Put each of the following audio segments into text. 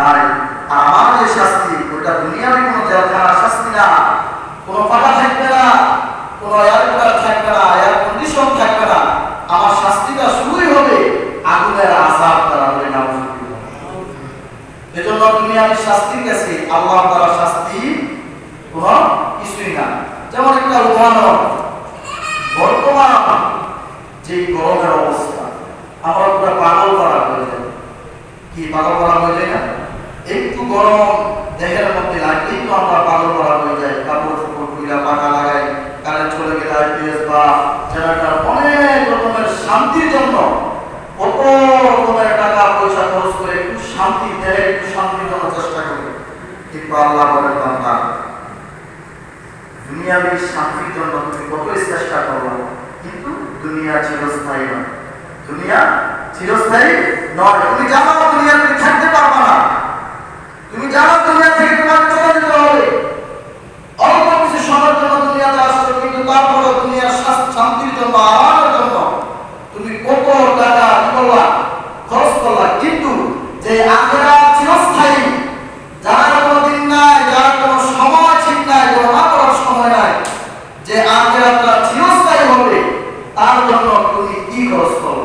নাই। আমার যে শাস্তি, ওটা দুনিয়ার কোনো জেলখানার শাস্তি না। কোনো পাটা থাকবে না, কোনো এয়ার কুলার থাকবে না এয়ার কন্ডিশন থাকবে না। আমার শাস্তিটা শুরুই হবে আগুনের আসার দ্বারা বলে না এজন্য দুনিয়ার শাস্তির কাছে আল্লাহ তাআলা শাস্তি কোনো কিছুই না। যেমন একটা উদাহরণ, বর্তমান যে গরমের অবস্থা, আমরা পুরো পাগল করা হয়ে যায়। কি পাগল করা হয়ে যায় না? গরম দেহের মধ্যে আমরা করা হয়ে যায়। কাপড় পাকা লাগাই চলে গেলে আইপিএস বা অনেক রকমের শান্তির জন্য। কত রকমের টাকা পয়সা খরচ করে একটু শান্তি দেয় একটু চেষ্টা কিন্তু আল্লাহ শান্তির জন্য তুমি কতই চেষ্টা করো। কিন্তু দুনিয়া চিরস্থায়ী নয়। দুনিয়া চিরস্থায়ী নয়। তুমি জানো দুনিয়া তুমি থাকতে পারবে না তুমি জানো দুনিয়া থেকে তোমার চলে যেতে হবে অল্প কিছু সময়ের জন্য দুনিয়াতে আসছো কিন্তু তারপরে দুনিয়ার শাস- শান্তির জন্য আরামের জন্য তুমি কত টাকা কি করলা খরচ করলা কিন্তু যে আখেরা চিরস্থায়ী যার কোনো দিন নাই যার কোনো সময় ঠিক নাই কোনো না করার সময় নাই যে আখেরাটা চিরস্থায়ী হবে তার জন্য তুমি কি খরচ করো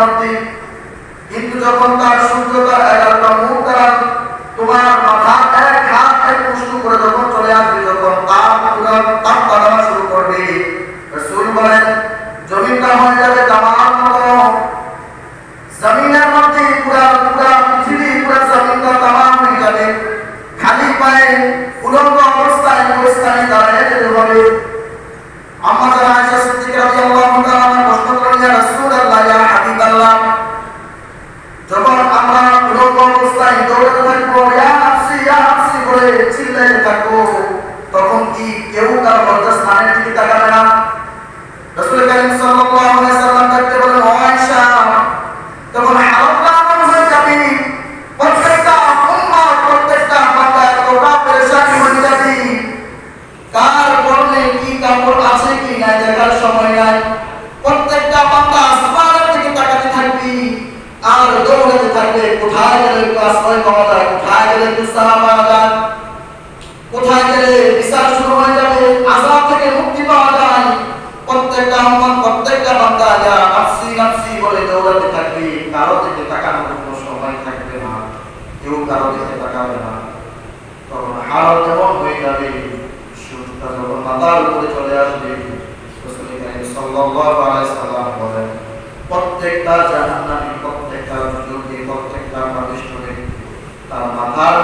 মধ্যে কিন্তু যখন তার সূর্য এগারোটা মুখ দ্বারা তোমার মাথা এক হাত এক মুষ্টি করে যখন চলে আসবে যখন তাপ পুরো তাপ বাড়ানো শুরু করবে রসুল বলেন জমিনটা হয়ে যাবে তামার মতো জমিনের মধ্যে পুরা পুরা পৃথিবী পুরা জমিনটা তামাম হয়ে যাবে খালি পায়ে উলঙ্গ অবস্থায় ওই স্থানে দাঁড়িয়ে যেতে হবে আম্মা জানা আয়েশা সিদ্দিকা রাদিয়াল্লাহু তাআলা আমার প্রশ্ন করলেন ইয়া রাসূলুল্লাহ ইয়া হাবিবাল্লাহ যখন আমরা উলঙ্গ অবস্থায় দৌড়াতে থাকব ইয়া নাফসি ইয়া নাফসি বলে চিল্লাইতে থাকব তখন কি কেউ তার লজ্জা স্থানের দিকে তাকাবে না? কার পরনে কি কাপড় আছে কি নাই, দেখার সময় নাই। প্রত্যেকটা বান্দা তাকাতে থাকবি, আর দৌড়াতে থাকবে কোথায় গেলে আশ্রয় পাওয়া যায় কোথায় গেলে একটু সাহা পাওয়া যায় কোথায় গেলে বিচার শুরু হয়ে যাবে আজাব থেকে মুক্তি পাওয়া যায় প্রত্যেকটা উম্মত প্রত্যেকটা বান্দা যা নাফসি নাফসি বলে দৌড়াতে থাকবে কারও থেকে তাকানোর কোনো সময় থাকবে না, কেউ কারও থেকে তাকাবে না। তখন হাল যেমন হয়ে যাবে যখন উপরে চলে আসবে প্রত্যেকটা জাহান্নামী, প্রত্যেকটা প্রত্যেকটা মানুষ তার মাথার